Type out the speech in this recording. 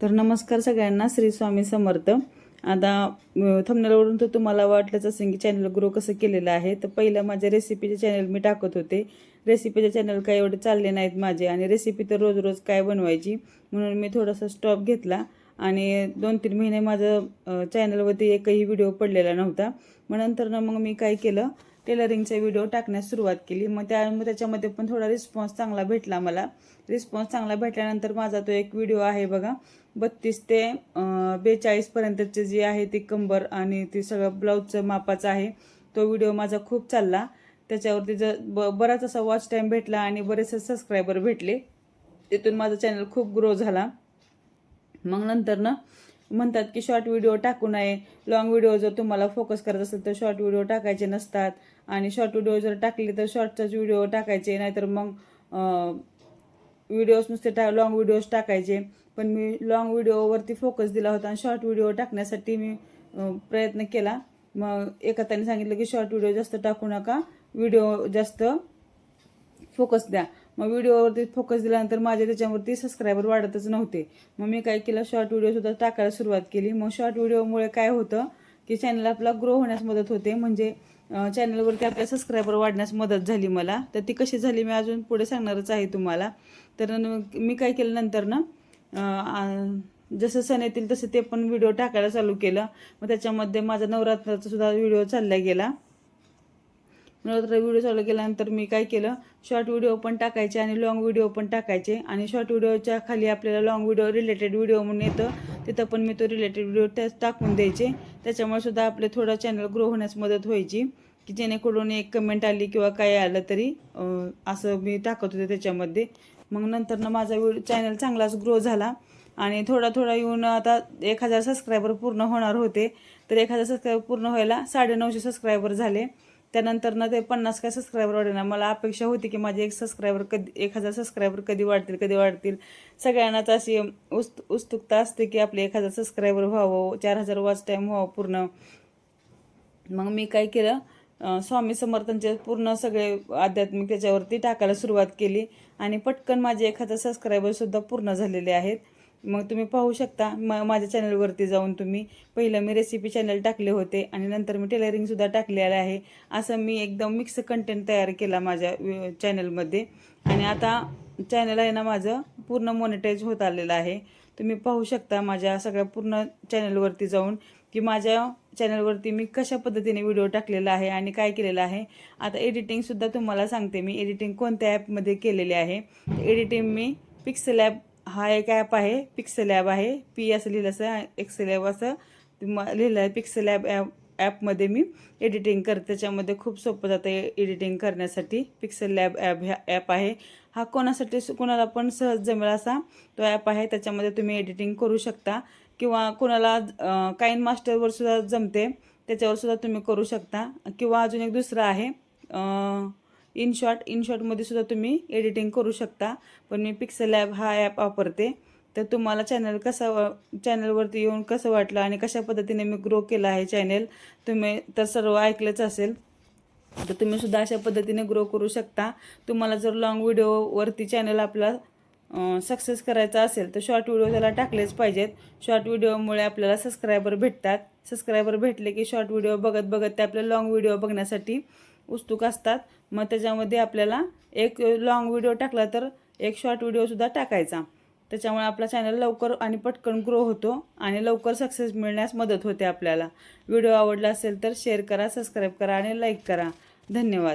तर नमस्कार सगळ्यांना श्री स्वामी समर्थ. आता थंबनेलवरून तर तुम्हाला वाटलंच असेल की चॅनल ग्रो कसं केलेलं आहे. तर पहिलं माझ्या रेसिपीचे चॅनल मी टाकत होते. रेसिपीचे चॅनल काय एवढे चालले नाहीत माझे आणि रेसिपी तर रोज रोज काय बनवायची म्हणून मी थोडासा स्टॉप घेतला आणि दोन तीन महिने माझं चॅनलवरती एकही व्हिडिओ पडलेला नव्हता. मग नंतर ना मग मी काय केलं टेलरिंगचा व्हिडिओ टाकण्यास सुरुवात केली. मग त्या त्याच्यामध्ये पण थोडा रिस्पॉन्स चांगला भेटला मला. रिस्पॉन्स चांगला भेटल्यानंतर माझा तो एक व्हिडिओ आहे बघा. बत्तीस ते बेचाळीसपर्यंतचे जे आहे ते कंबर आणि ते सगळं ब्लाऊजचं मापाचं आहे. तो व्हिडिओ माझा खूप चालला. त्याच्यावरती जर ब बराच असा वॉच टाईम भेटला आणि बरेचसे सबस्क्रायबर भेटले. तिथून माझा चॅनल खूप ग्रो झाला. मग नंतर ना म्हणतात की शॉर्ट व्हिडिओ टाकू नये. लॉंग व्हिडिओ जर तुम्हाला फोकस करत असेल तर शॉर्ट व्हिडिओ टाकायचे नसतात. आणि शॉर्ट व्हिडिओ जर टाकले तर शॉर्टचाच व्हिडिओ टाकायचे. नाहीतर मग व्हिडिओज नुसते टा लाँग व्हिडिओज टाकायचे. पण मी लाँग व्हिडिओवरती फोकस दिला होता आणि शॉर्ट व्हिडिओ टाकण्यासाठी मी प्रयत्न केला. मग एका त्याने सांगितलं की शॉर्ट व्हिडिओ जास्त टाकू नका. व्हिडिओ जास्त फोकस द्या. मग व्हिडिओवरती फोकस दिल्यानंतर माझे त्याच्यावरती सबस्क्रायबर वाढतच नव्हते. मग मी काय केलं शॉर्ट व्हिडिओसुद्धा टाकायला सुरुवात केली. मग शॉर्ट व्हिडिओमुळे काय होतं की चॅनल आपला ग्रो होण्यास मदत होते. म्हणजे चॅनलवरती आपल्या सबस्क्रायबर वाढण्यास मदत झाली मला. तर ती कशी झाली मी अजून पुढे सांगणारच आहे तुम्हाला. तर न- मी काय केलं नंतर ना जसं सण येतील तसं ते पण व्हिडिओ टाकायला चालू केलं. मग त्याच्यामध्ये माझा नवरात्राचा सुद्धा व्हिडिओ चालला गेला. नवरात्र व्हिडिओ चालू केल्यानंतर मी काय केलं? शॉर्ट व्हिडिओ पण टाकायचे आणि लॉंग व्हिडिओ पण टाकायचे. आणि शॉर्ट व्हिडिओच्या खाली आपल्याला लॉंग व्हिडिओ रिलेटेड व्हिडिओ म्हणून येतं. तिथं पण मी तो रिलेटेड व्हिडिओ त्या टाकून द्यायचे. त्याच्यामुळे सुद्धा आपले थोडं चॅनल ग्रो होण्यास मदत व्हायची. की जेणेकरून एक कमेंट आली किंवा काय आलं तरी असं मी टाकत होते त्याच्यामध्ये. मग नंतर ना माझा व्हिडिओ चॅनल चांगलाच ग्रो झाला. आणि थोडा थोडा येऊन आता एक हजार सबस्क्रायबर पूर्ण होणार होते. तर एक हजार सबस्क्रायबर पूर्ण व्हायला साडेनऊशे सबस्क्रायबर झाले. त्यानंतर ना ते पन्नास काय सबस्क्रायबर वाढेना मला अपेक्षा होती की माझे एक सबस्क्रायबर कधी एक हजार सबस्क्रायबर कधी वाढतील कधी वाढतील. सगळ्यांनाच अशी उस्त उत्सुकता असते की आपले एक हजार सबस्क्रायबर व्हावं चार हजार वॉच टाईम व्हावं पूर्ण. मग मी काय केलं स्वामी समर्थांचे पूर्ण सगळे आध्यात्मिक त्याच्यावरती टाकायला सुरुवात केली आणि पटकन माझे एक हजार सबस्क्रायबरसुद्धा पूर्ण झालेले आहेत. मग तुम्ही पाहू शकता. म माझ्या चॅनलवरती जाऊन तुम्ही पहिलं मी रेसिपी चॅनल टाकले होते आणि नंतर मी टेलरिंगसुद्धा टाकलेलं आहे. असं मी एकदम मिक्स कंटेंट तयार केला माझ्या चॅनलमध्ये आणि आता चॅनल आहे ना माझं पूर्ण मॉनिटाईज होत आलेलं आहे. तुम्ही पाहू शकता माझ्या सगळ्या पूर्ण चॅनलवरती जाऊन की माझ्या चॅनलवरती मी कशा पद्धतीने व्हिडिओ टाकलेला आहे आणि काय केलेलं आहे. आता एडिटिंगसुद्धा तुम्हाला सांगते मी. एडिटिंग कोणत्या ॲपमध्ये केलेली आहे? एडिटिंग मी पिक्सल ॲप हा एक ॲप आहे पिक्सल ॲप आहे. पी असं लिहिलं असं एक्सेल ॲप असं. लिहिलं आहे पिक्सल ॲप ॲप ॲपमध्ये मी एडिटिंग करते. त्याच्यामध्ये खूप सोपं जातं एडिटिंग करण्यासाठी. पिक्सल लॅब ॲप ह्या ॲप आहे. हा कोणासाठी कोणाला पण सहज जमेल असा तो ॲप आहे. त्याच्यामध्ये तुम्ही एडिटिंग करू शकता. किंवा कोणाला काइन मास्टरवर सुद्धा जमते त्याच्यावर सुद्धा तुम्ही करू शकता. किंवा अजून एक दुसरं आहे इन शॉर्ट इन शॉर्टमध्ये सुद्धा तुम्ही एडिटिंग करू शकता. पण मी पिक्सल ॲप हा ॲप वापरते. तर तुम्हाला चॅनल कसा चॅनलवरती येऊन कसं वाटलं आणि कशा पद्धतीने मी ग्रो केला आहे चॅनल तुम्ही तर सर्व ऐकलंच असेल. तर तुम्ही सुद्धा अशा पद्धतीने ग्रो करू शकता. तुम्हाला जर लॉंग व्हिडिओवरती चॅनल आपला सक्सेस करायचा असेल तर शॉर्ट व्हिडिओ त्याला टाकलेच पाहिजेत. शॉर्ट व्हिडिओमुळे आपल्याला सबस्क्रायबर भेटतात. सबस्क्रायबर भेटले की शॉर्ट व्हिडिओ बघत बघत ते आपल्या लॉंग व्हिडिओ बघण्यासाठी उत्सुक असतात. मग त्याच्यामध्ये आपल्याला एक लॉंग व्हिडिओ टाकला तर एक शॉर्ट व्हिडिओसुद्धा टाकायचा. त्याच्यामुळे आपला चॅनल लवकर आणि पटकन ग्रो होतो आणि लवकर सक्सेस मिळण्यास मदत होते आपल्याला. व्हिडिओ आवडला असेल तर शेअर करा सबस्क्राईब करा आणि लाईक करा. धन्यवाद.